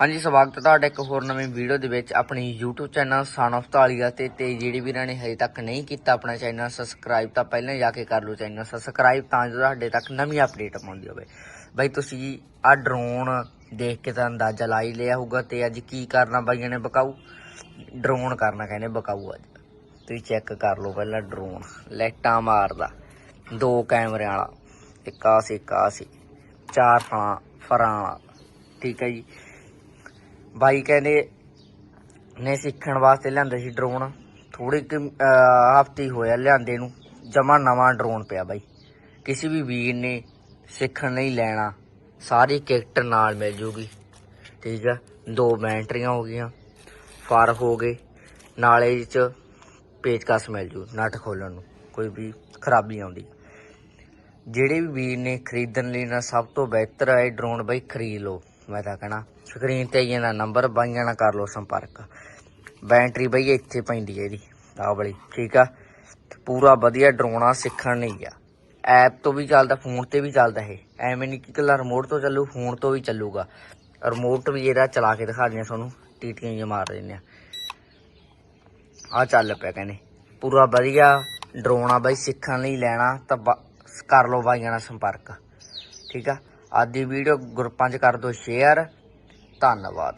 ਹਾਂਜੀ, ਸਵਾਗਤ ਹੈ ਤੁਹਾਡਾ ਇੱਕ ਹੋਰ ਨਵੀਂ ਵੀਡੀਓ ਦੇ ਵਿੱਚ ਆਪਣੀ YouTube ਚੈਨਲ ਸਨ of ਤਾਲੀਆ ਤੇ। ਤੇ ਜਿਹੜੇ ਵੀਰਾਂ ਨੇ ਹਜੇ ਤੱਕ ਨਹੀਂ ਕੀਤਾ ਆਪਣਾ ਚੈਨਲ ਸਬਸਕ੍ਰਾਈਬ ਤਾਂ ਪਹਿਲਾਂ ਜਾ ਕੇ ਕਰ ਲਓ ਚੈਨਲ ਸਬਸਕ੍ਰਾਈਬ ਤਾਂ ਜੋ ਤੁਹਾਡੇ ਤੱਕ ਨਵੀਂ ਅਪਡੇਟ ਪਹੁੰਚਦੀ ਹੋਵੇ। ਬਈ, ਤੁਸੀਂ ਆ ਡਰੋਨ ਦੇਖ ਕੇ ਤਾਂ ਅੰਦਾਜ਼ਾ ਲਾ ਹੀ ਲਿਆ ਹੋਊਗਾ ਤੇ ਅੱਜ ਕੀ ਕਰਨਾ ਬਾਈਆਂ ਨੇ ਬਕਾਊ? ਡਰੋਨ ਕਰਨਾ ਕਹਿੰਦੇ ਬਕਾਊ ਅੱਜ। ਤੁਸੀਂ ਚੈੱਕ ਕਰ ਲਓ ਪਹਿਲਾਂ ਡਰੋਨ ਲਾਈਟਾਂ ਮਾਰਦਾ, ਦੋ ਕੈਮਰਿਆਂ ਵਾਲਾ, ਇੱਕ ਆਹ ਸੀ, ਇੱਕ ਆ ਸੀ, ਚਾਰ ਫਲਾਂ ਫਰਾਂ ਵਾਲਾ, ਠੀਕ ਹੈ ਜੀ। ਬਾਈ ਕਹਿੰਦੇ ਨੇ ਸਿੱਖਣ ਵਾਸਤੇ ਲਿਆਂਦਾ ਸੀ ਡਰੋਨ ਥੋੜੇ ਕਿ ਹਫ਼ਤੇ ਹੋਇਆ ਲਿਆਂਦੇ ਨੂੰ, ਜਮਾ ਨਵਾਂ ਡਰੋਨ ਪਿਆ ਬਾਈ। ਕਿਸੇ ਵੀ ਵੀਰ ਨੇ ਸਿੱਖਣ ਨਹੀਂ ਲੈਣਾ, ਸਾਰੀ ਕਿੱਟ ਨਾਲ ਮਿਲ ਜੂਗੀ, ਠੀਕ ਆ ਦੋ ਬੈਟਰੀਆਂ ਹੋ ਗਈਆਂ, ਫਰ ਹੋ ਗਏ, ਨਾਲੇ ਚ ਪੇਚਕਸ ਮਿਲ ਜੂ ਨਟ ਖੋਲਣ ਨੂੰ, ਕੋਈ ਵੀ ਖਰਾਬੀ ਆਉਂਦੀ। ਜਿਹੜੇ ਵੀ ਵੀਰ ਨੇ ਖਰੀਦਣ ਲਈ ਨਾ, ਸਭ ਤੋਂ ਬਿਹਤਰ ਹੈ ਡਰੋਨ ਬਾਈ ਖਰੀਦ ਲਓ। ਮੈਂ ਤਾਂ ਕਹਣਾ ਸਕਰੀਨ ਤੇ ਇਹਨਾਂ ਨੰਬਰ ਬਾਈਆਂ ਨਾਲ ਕਰ ਲਓ ਸੰਪਰਕ। ਬੈਟਰੀ ਬਈ ਇੱਥੇ ਪੈਂਦੀ ਹੈ ਇਹਦੀ, ਆਹ ਵਾਲੀ, ਠੀਕ ਆ? ਪੂਰਾ ਵਧੀਆ ਡਰੋਨ ਆ, ਸਿੱਖਣ ਨਹੀਂ ਆ। ਐਪ ਤੋਂ ਵੀ ਚੱਲਦਾ ਫੋਨ ਤੇ ਵੀ ਚੱਲਦਾ ਇਹ। ਐਵੇਂ ਨਹੀਂ ਕਿ ਇਕੱਲਾ ਰਿਮੋਟ ਤੋਂ ਚੱਲੂ ਫੋਨ ਤੋਂ ਵੀ ਚੱਲੂਗਾ। ਰਿਮੋਟ ਵੀ ਇਹਦਾ ਚਲਾ ਕੇ ਦਿਖਾ ਦਿਆਂ ਤੁਹਾਨੂੰ, ਟੀਟੀਆਂ ਜਿਹਾ ਮਾਰ ਦਿੰਦੇ ਆ। ਆ ਚੱਲ ਪਿਆ ਕਹਿੰਦੇ। ਪੂਰਾ ਵਧੀਆ, ਡਰੋਨ ਆ ਬਾਈ, ਸਿੱਖਣ ਲਈ ਲੈਣਾ, ਤਾਂ ਬਾ- ਕਰ ਲਓ ਬਾਈਆਂ ਨਾਲ ਸੰਪਰਕ। ਠੀਕ ਆ? ਅੱਜ ਦੀ ਵੀਡੀਓ ਗਰੁੱਪਾਂ 'ਚ ਕਰ ਦਿਓ ਸ਼ੇਅਰ ਧੰਨਵਾਦ।